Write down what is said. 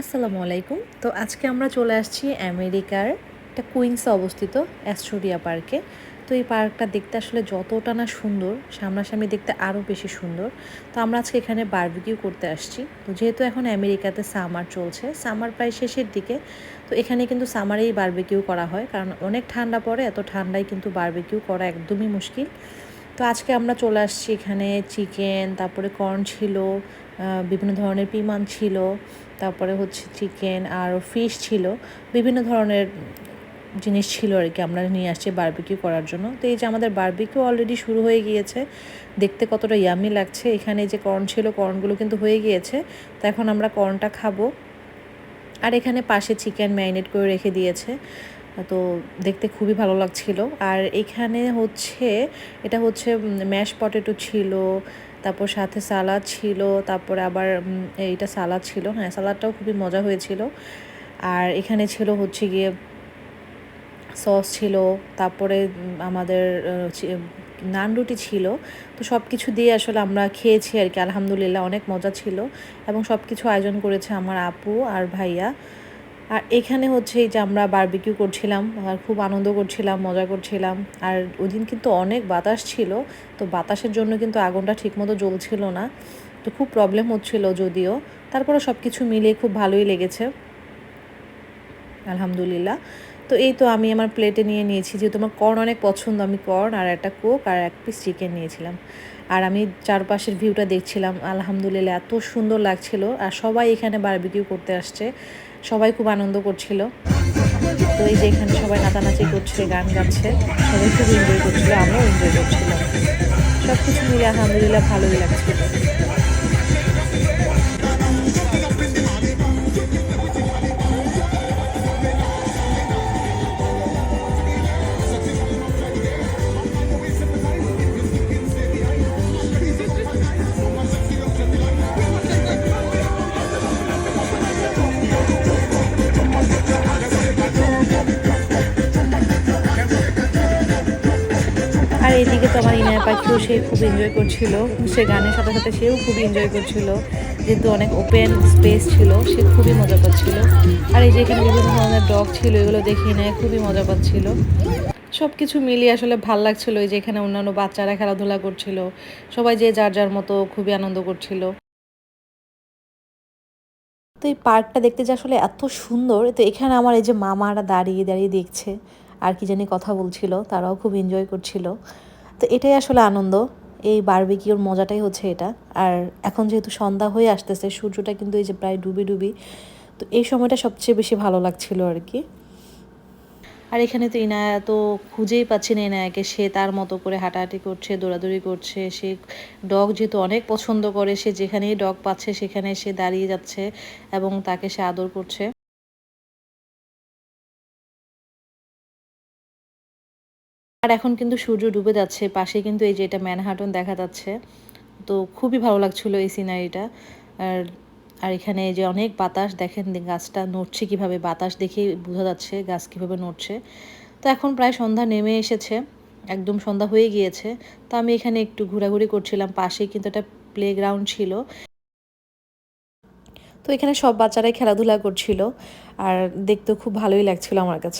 আসসালামু আলাইকুম। তো আজকে আমরা চলে আসছি আমেরিকার একটা কুইন্সে অবস্থিত অ্যাস্টোরিয়া পার্কে। তো এই পার্কটা দেখতে আসলে যতটা না সুন্দর, সামনাসামনি দেখতে আরও বেশি সুন্দর। তো আমরা আজকে এখানে বারবিকিউ করতে আসছি। তো যেহেতু এখন আমেরিকাতে সামার চলছে সামার প্রায় শেষের দিকে। তো এখানে কিন্তু সামারেই বারবিকিউ করা হয়। কারণ অনেক ঠান্ডা পড়ে, এত ঠান্ডায় কিন্তু বারবিকিউ করা একদমই মুশকিল। তো আজকে আমরা চলে আসছি এখানে চিকেন তারপরে কর্ন ছিল বিভিন্ন ধরনের পিমান ছিল, তারপরে হচ্ছে চিকেন আর ফিশ ছিল, বিভিন্ন ধরনের জিনিস ছিল আর কি আমরা নিয়ে আসছি বারবিকিউ করার জন্য। তো এই যে আমাদের বার্বিকিউ অলরেডি শুরু হয়ে গিয়েছে, দেখতে কতটা ইয়ামি লাগছে। এখানে যে কর্ন ছিল কর্নগুলো কিন্তু হয়ে গিয়েছে, তো এখন আমরা কর্নটা খাব। আর এখানে পাশে চিকেন ম্যারিনেট করে রেখে দিয়েছে। তো দেখতে খুবই ভালো লাগছিল। আর এখানে হচ্ছে, এটা হচ্ছে ম্যাশ পটেটো ছিল, তারপর সাথে সালাদ ছিল, তারপরে আবার এইটা সালাদ ছিল। হ্যাঁ সালাদটাও খুবই মজা হয়েছিল। আর এখানে ছিল হচ্ছে গিয়ে সস ছিল, তারপরে আমাদের নান রুটি ছিল। তো সব কিছু দিয়ে আসলে আমরা খেয়েছি আর কি, আলহামদুলিল্লাহ অনেক মজা ছিল। এবং সব কিছু আয়োজন করেছে আমার আপু আর ভাইয়া। আর এখানে হচ্ছে এই যে আমরা বারবিকিউ করছিলাম, আর খুব আনন্দ করছিলাম, মজা করছিলাম। আর ওই দিন কিন্তু অনেক বাতাস ছিল, তো বাতাসের জন্য কিন্তু আগুনটা ঠিকমতো জ্বলছিল না। তো খুব প্রবলেম হচ্ছিল যদিও। তারপরে সব কিছু মিলিয়ে খুব ভালোই লেগেছে। আলহামদুলিল্লাহ। তো এই তো আমি আমার প্লেটে নিয়ে নিয়েছি, যেহেতু আমার কর্ন অনেক পছন্দ, আমি কর্ন আর একটা কোক আর এক পিস চিকেন নিয়েছিলাম। আর আমি চারপাশের ভিউটা দেখছিলাম, আলহামদুলিল্লাহ, এত সুন্দর লাগছিল। আর সবাই এখানে বারবিকিউ করতে আসছে। সবাই খুব আনন্দ করছিল। তো এই যে এখানে সবাই নাচানাচি করছে, গান গাচ্ছে, সবাই খুব এনজয় করছিল আমরাও এনজয় করছিলাম। সব কিছু মিলে আলহামদুলিল্লাহ ভালোই লাগছিল। আর এদিকে তো আমার ইনায়া পাখিও সে খুব এনজয় করছিল। সে গানের সাথে সাথে সেও খুব এনজয় করছিল। যেহেতু অনেক ওপেন স্পেস ছিল, সে খুবই মজা পাচ্ছিল। আর এই যে এখানে বিভিন্ন ধরনের ডগ ছিল, এগুলো দেখে ইনায়া খুবই মজা পাচ্ছিল। সব কিছু মিলিয়ে আসলে ভালো লাগছিল এই যে এখানে অন্যান্য বাচ্চারা খেলাধুলা করছিল। সবাই যে যার যার মতো খুবই আনন্দ করছিল। তো এই পার্কটা দেখতে যে আসলে এত সুন্দর, তো এখানে আমার এই যে মামারা দাঁড়িয়ে দাঁড়িয়ে দেখছে। আর কি জানি কথা বলছিল, তারাও খুব এনজয় করছিল। তো এটাই আসলে আনন্দ, এই বারবিকিওর মজাটাই হচ্ছে এটা। আর এখন যেহেতু সন্ধ্যা হয়ে আসতেছে, সূর্যটা কিন্তু এই যে প্রায় ডুবি ডুবি, তো এই সময়টা সবচেয়ে বেশি ভালো লাগছিল আর কি। আর এখানে তো ইনায়া তো খুঁজেই পাচ্ছি না ইনায়াকে, সে তার মতো করে হাঁটাহাঁটি করছে, দৌড়াদৌড়ি করছে, সে ডগ যেহেতু অনেক পছন্দ করে, সে যেখানেই ডগ পাচ্ছে সেখানে সে দাঁড়িয়ে যাচ্ছে এবং তাকে সে আদর করছে। আর এখন কিন্তু সূর্য ডুবে যাচ্ছে, পাশে কিন্তু এই যে এটা ম্যানহাটন দেখা যাচ্ছে। তো খুবই ভালো লাগছিল এই সিনারিটা আর আর এখানে যে অনেক বাতাস, দেখেন গাছটা নড়ছে কীভাবে, বাতাস দেখেই বোঝা যাচ্ছে গাছ কীভাবে নড়ছে। তো এখন প্রায় সন্ধ্যা নেমে এসেছে, একদম সন্ধ্যা হয়ে গিয়েছে। তো আমি এখানে একটু ঘোরাঘুরি করছিলাম, পাশেই কিন্তু একটা প্লে গ্রাউন্ড ছিল। তো এখানে সব বাচ্চারাই খেলাধুলা করছিল, আর দেখতেও খুব ভালোই লাগছিল আমার কাছে।